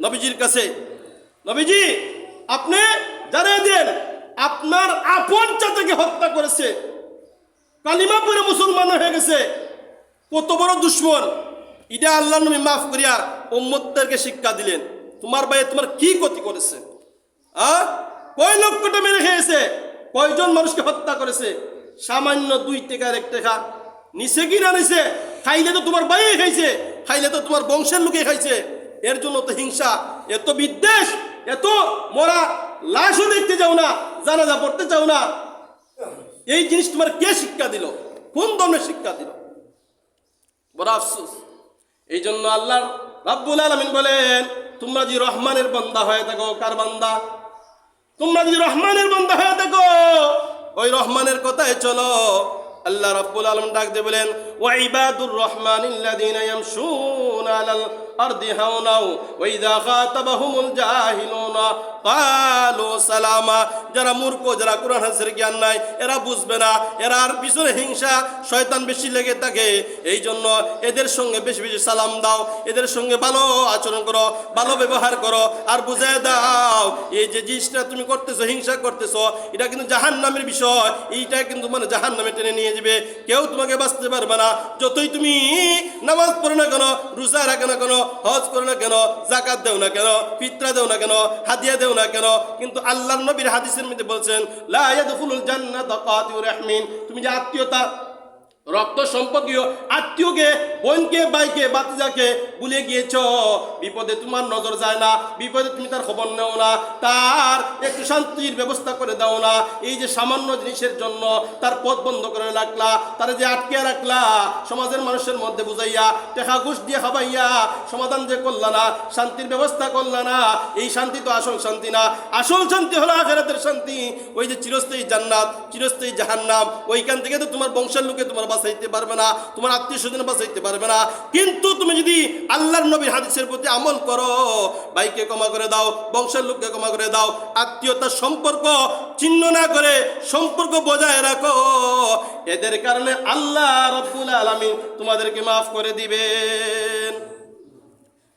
নবীজির কাছে, নবীজি, আপনি জানিয়ে দেন, আপনার আপন চাচাকে হত্যা করেছে, কালিমা পরে মুসলমান হয়ে গেছে। কত বড় দুশ্মন। এটা আল্লাহ নবী মাফ করিয়া উম্মতদেরকে শিক্ষা দিলেন। তোমার ভাই তোমার কি ক্ষতি করেছে? আ? কয় লক্ষটা মেরে খেয়েছে? কয়জন মানুষকে হত্যা করেছে? সামান্য দুই টাকার এক টাকা। নিচে কি না নিছে? খাইলে তো তোমার ভাই খাইছে, খাইলে তো তোমার বংশের লোকে খাইছে। এর জন্য তো হিংসা, এত বিদ্বেষ, এত মরা লাশও দেখতে যাও না, জানাজা পড়তে চাও না। এই জিনিস তোমার কে শিক্ষা দিল? কোন ধরনের শিক্ষা দিল? বড় আফসোস। এই জন্য আল্লাহ রাব্বুল আলমিন বলেন, তোমরা যদি রহমানের বান্দা হয়ে থাকো, কার বান্দা? তোমরা যদি রহমানের বান্দা হয়ে থাকো, ওই রহমানের কথায় চলো। আল্লাহ রাব্বুল আলম ডাক দিয়ে বলেন ওয়াইবাদুর রহমান ইল্লাযীনা ইয়ামশুনা আলাল হাওনাও ওয়া ইযা খাতাবাহুমুল জাহিলুনা ক্বালু সালামা যারা মূর্খ, যারা কোরআন হাদিসের জ্ঞান নাই, এরা বুঝবে না, এরা আর পিছনে হিংসা, শয়তান বেশি লেগে থাকে। এই জন্য এদের সঙ্গে বেশি বেশি সালাম দাও, এদের সঙ্গে ভালো আচরণ করো, ভালো ব্যবহার করো, আর বুঝায় দাও, এই যে জিনিসটা তুমি করতেছো, হিংসা করতেছো, এটা কিন্তু জাহান নামের বিষয়, এইটা কিন্তু মানে জাহান নামে টেনে নিয়ে যাবে। কেউ তোমাকে বাঁচতে পারবে না। যতই তুমি নামাজ পড়ো না কেন, রোজা রাখো না কেন হজ করো না কেন জাকাত দেও না কেন পিত্রা দেও না কেন, হাদিয়া দেও না কেন, কিন্তু আল্লাহ নবীর হাদিসের মধ্যে বলছেন, লা ইয়াদখুলুল জান্নাতা কাতিউর রাহমিন। তুমি যে আত্মীয়তা রক্ত সম্পর্কীয় আত্মীয়কে, বোনকে বাইকে বাতিজাকে ভুলে গিয়েছ? বিপদে তোমার নজর যায় না, বিপদে তুমি তার খবর নেও না, তার একটু শান্তির ব্যবস্থা করে দাও না। এই যে সামান্য জিনিসের জন্য তার পথ বন্ধ করে রাখলা, তারা যে আটকে রাখলা, সমাজের মানুষের মধ্যে বুঝাইয়া, টেকা ঘুষ দিয়ে খাবাইয়া, সমাধান যে করলা না, শান্তির ব্যবস্থা করলা না, এই শান্তি তো আসল শান্তি না। আসল শান্তি হলো আখেরাতের শান্তি। ওই যে চিরস্থায়ী জান্নাত, চিরস্থায়ী জাহান্নাম, ওইখান থেকে তো তোমার বংশের লোকে তোমার বাঁচাইতে পারবে না, তোমার আত্মীয় স্বজন বাঁচাইতে পারবে না। কিন্তু তুমি যদি আল্লাহর নবীর হাদিসের প্রতি আমল করো, ভাইকে ক্ষমা করে দাও, বংশের লোককে ক্ষমা করে দাও, আত্মীয়তার সম্পর্ক চিহ্ন না করে সম্পর্ক বজায় রাখো। এদের কারণে আল্লাহ রব্বুল আলমী তোমাদেরকে মাফ করে দিবেন।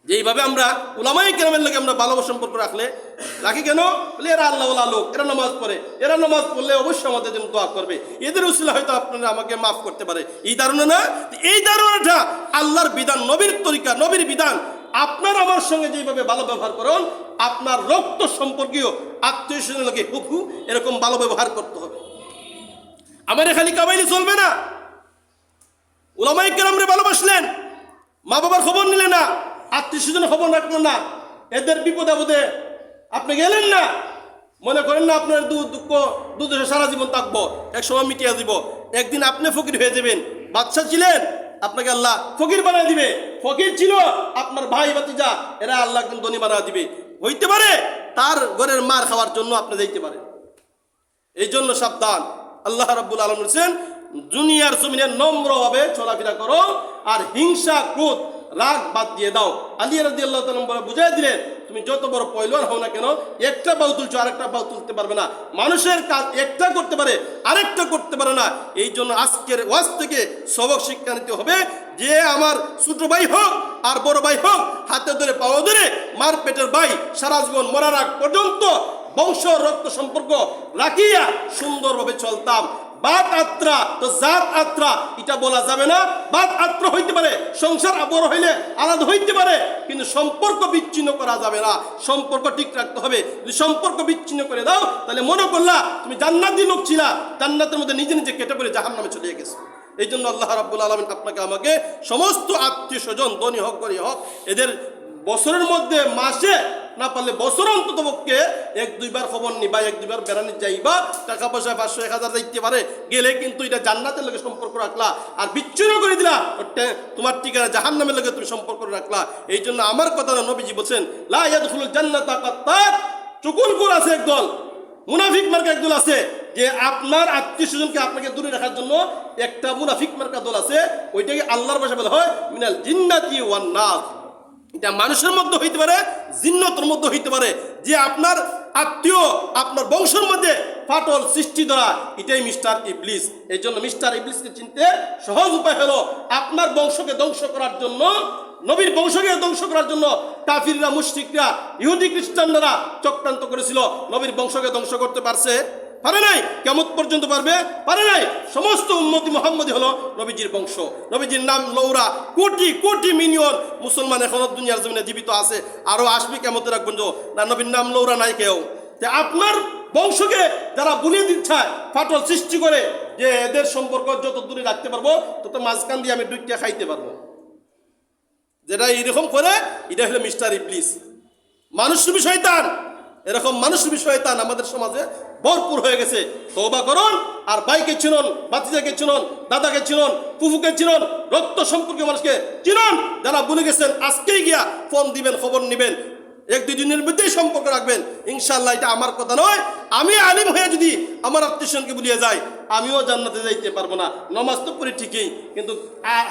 যেইভাবে আমরা উলামাই কেরামের লোকে আমরা ভালোবাসা সম্পর্ক রাখলে, রাখি কেন? বলে, এরা আল্লাহ লোক, এরা নামাজ পড়ে। এরা নামাজ পড়লে অবশ্যই আমাদের জন্য দোয়া করবে। এদের উসিলা হয়তো আপনারা আমাকে মাফ করতে পারে। এই ধারণা না? এই ধারণাটা আল্লাহর বিধান, নবীর তরিকা, নবীর বিধান। আপনার আমার সঙ্গে যেভাবে ভালো ব্যবহার করুন, আপনার রক্ত সম্পর্কীয় আত্মীয় স্বজনের লোকে হুকু এরকম ভালো ব্যবহার করতে হবে। আমার খালি কামাইলে চলবে না। ওলামাই কেরামরে ভালোবাসলেন মা বাবার খবর নিলে না। আত্মীয় স্বজনের খবর রাখলেন না। এদের বিপদ আপদে আপনি গেলেন না। মনে করেন না আপনার দু দুঃখ দুদেশে সারা জীবন থাকব এক সময় মিটিয়ে দিব। একদিন আপনি ফকির হয়ে যাবেন। বাচ্চা ছিলেন, আপনাকে আল্লাহ ফকির বানায় দিবে। ফকির ছিল আপনার ভাই ভাতিজা, এরা আল্লাহ একদিন ধনী বানায় দিবে। হইতে পারে তার ঘরের মার খাওয়ার জন্য আপনি যাইতে পারেন। এই জন্য সাবধান। আল্লাহ রাব্বুল আলম বলছেন, দুনিয়ার জমিনে নম্রভাবে চলাফেরা করো আর হিংসা, ক্রোধ রাগ বাদ দিয়ে দাও। আলী রাজি আল্লাহ তালা বুঝাই দিলেন, তুমি যত বড় পয়লোয়ান হও না কেন, একটা বাউ তুলছো, আরেকটা বাউ তুলতে পারবে না। মানুষের কাজ একটা করতে পারে, আরেকটা করতে পারে না। এই জন্য আজকের ওয়াজ থেকে সবক শিক্ষা নিতে হবে যে, আমার ছোট ভাই হোক আর বড় ভাই হোক, হাতে ধরে পাওয়া ধরে, মার পেটের ভাই সারা জীবন মরার আগ পর্যন্ত বংশ রক্ত সম্পর্ক রাখিয়া সুন্দরভাবে চলতাম। বাত আত্রা, তো জাত আত্রা, এটা বলা যাবে না। বাদ আত্রা হইতে পারে, সংসার বড় হইলে আলাদা হইতে পারে, কিন্তু সম্পর্ক বিচ্ছিন্ন করা যাবে না। সম্পর্ক ঠিক রাখতে হবে। যদি সম্পর্ক বিচ্ছিন্ন করে দাও, তাহলে মনে করলা, তুমি জান্নাতি লোক ছিলা, জান্নাতের মধ্যে নিজে নিজে কেটে পড়ে জাহান নামে চলে গেছে। এই জন্য আল্লাহ রাব্বুল আলমিন আপনাকে, আমাকে সমস্ত আত্মীয় স্বজন, ধনী হোক করি হোক, এদের বছরের মধ্যে, মাসে না পারলে বছর অন্তত পক্ষে এক, দুইবার খবর নিবা, এক, দুইবার বেড়ানি যাইবা টাকা পয়সা পাঁচশো, এক হাজার যাইতে পারে। গেলে কিন্তু এটা জান্নাতের লোকের সম্পর্ক রাখলা। আর বিচ্ছিন্ন করে দিলা তোমার ঠিকানা জাহান নামের লোকে তুমি সম্পর্ক রাখলা। এই জন্য আমার কথা নবীজি বলছেন, লা ইয়াদখুলুল জান্নাতা কাত্তাত। চুকুলকুল আছে একদল, মুনাফিক মার্কা একদল আছে, যে আপনার আত্মীয় স্বজনকে আপনাকে দূরে রাখার জন্য একটা মুনাফিক মার্কা দল আছে, ওইটাকে আল্লাহর ভাষা বলা হয় মিনাল জিন্নাতি ওয়ান নাস এটা মানুষের মধ্যে হইতে পারে, জিন্নতের মধ্যে হইতে পারে। যে আপনার আত্মীয়, আপনার বংশের মধ্যে ফাটল সৃষ্টি দ্বারা এটাই মিস্টার ইবলিস। এই জন্য মিস্টার ইবলিসকে চিনতে সহজ উপায় হলো, আপনার বংশকে ধ্বংস করার জন্য, নবীর বংশকে ধ্বংস করার জন্য কাফিররা, মুশরিকরা, ইহুদি খ্রিস্টানরা চক্রান্ত করেছিল। নবীর বংশকে ধ্বংস করতে পারছে। পারে নাই কেমন পর্যন্ত পারবে, পারে নাই। সমস্ত উন্মতি মোহাম্মদী হলো নবীজির বংশ। নবীজির নাম লৌরা। কোটি কোটি মিলিয়ন মুসলমান এখনও দুনিয়ার জমিনে জীবিত আছে, আরও আসবে কেমন রাখবেন না, নবীর নাম লৌরা নাই কেউ। যে আপনার বংশকে যারা বুলিয়ে দিচ্ছে, ফাটল সৃষ্টি করে, যে এদের সম্পর্ক যত দূরে রাখতে পারব, তত মাঝখান দিয়ে আমি দুইটা খাইতে পারব। যেটা এরকম করে, এটা হলো মিস্টার ইবলিস। মানুষরূপী শয়তান। এরকম মানুষরূপী শয়তান আমাদের সমাজে ভরপুর হয়ে গেছে। তৌবা করুন, আর ভাইকে চিনুন বাতিজাকে চিনুন, দাদাকে চিনুন, ফুফুকে চিনুন, রক্ত সম্পর্কে মানুষকে চিনুন। যারা বলে গেছেন, আজকেই গিয়া ফোন দিবেন, খবর নিবেন। এক, দুই দিনের মধ্যেই সম্পর্ক রাখবেন। ইনশাল্লাহ এটা আমার কথা নয়। আমি আলিম হয়ে যদি আমার আত্মীয়স্বজনকে বুলিয়ে যাই আমিও জান্নাতে যাইতে পারব না। নমাজ তো পড়ি ঠিকই, কিন্তু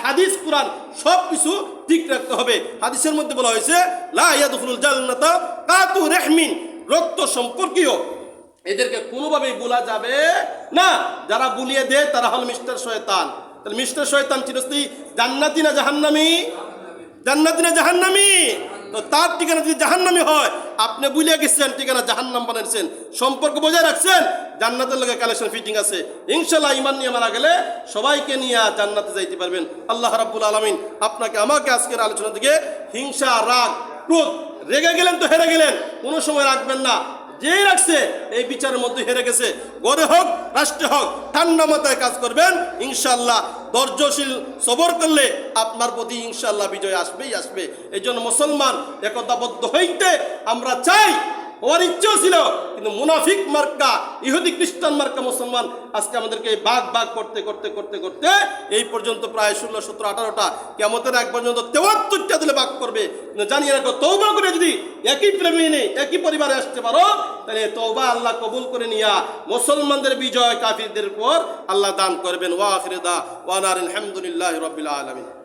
হাদিস, কোরআন সব কিছু ঠিক রাখতে হবে। হাদিসের মধ্যে বলা হয়েছে, লা ইয়াদখুলুল জান্নাতা কাতু রেহমিন। রক্ত সম্পর্কীয়। এদেরকে কোনোভাবেই বলা যাবে না। যারা বুলিয়ে দেয়, তারা হল মিস্টার শয়তান। তাহলে মিস্টার শয়তান চিরস্থায়ী। জান্নাতি না জাহান্নামি? জান্নাতি না জাহান্নামি? তো তার ঠিকানা যদি জাহান্নামি হয়, আপনি বুলিয়ে গেছেন, ঠিকানা জাহান্নাম বানাইছেন। সম্পর্ক বজায় রাখছেন, জান্নাতের লগে কালেকশন ফিটিং আছে। ইনশাল্লাহ ইমান নিয়ে মারা গেলে সবাইকে নিয়ে জান্নাতে যাইতে পারবেন। আল্লাহ রাব্বুল আলামিন আপনাকে আমাকে আজকের আলোচনা থেকে হিংসা, রাগ ক্রোধ। রেগে গেলেন তো হেরে গেলেন। কোনো সময় রাখবেন না। যেই রাখছে, এই বিচারের মধ্যে হেরে গেছে। গড়ে হোক, রাষ্ট্রে হোক, ঠান্ডা মাথায় কাজ করবেন। ইনশাল্লাহ ধৈর্যশীল সবর করলে আপনার প্রতি ইনশাল্লাহ বিজয় আসবেই আসবে। এই জন্য মুসলমান একতাবদ্ধ হইতে আমরা চাই। হওয়ার ইচ্ছেও ছিল, কিন্তু মুনাফিক মার্কা, ইহুদি খ্রিস্টান মার্কা মুসলমান আজকে আমাদেরকে বাঘ বাঘ করতে করতে করতে করতে এই পর্যন্ত প্রায় ষোলো, সতেরো, আঠারোটা, কেমতের এক পর্যন্ত তেয়াত্তরটা দিলে বাঘ জানিয়ে রাখো তৌবা করে যদি একই প্রেমী নেই একই পরিবারে আসতে পারো, তাহলে তৌবা আল্লাহ কবুল করে নিয়া মুসলমানদের বিজয় কাফিরদের পর আল্লাহ দান করবেন। ওয়া আখিরে দা ওয়ানার আলহামদুলিল্লাহ রবিল আলমিন।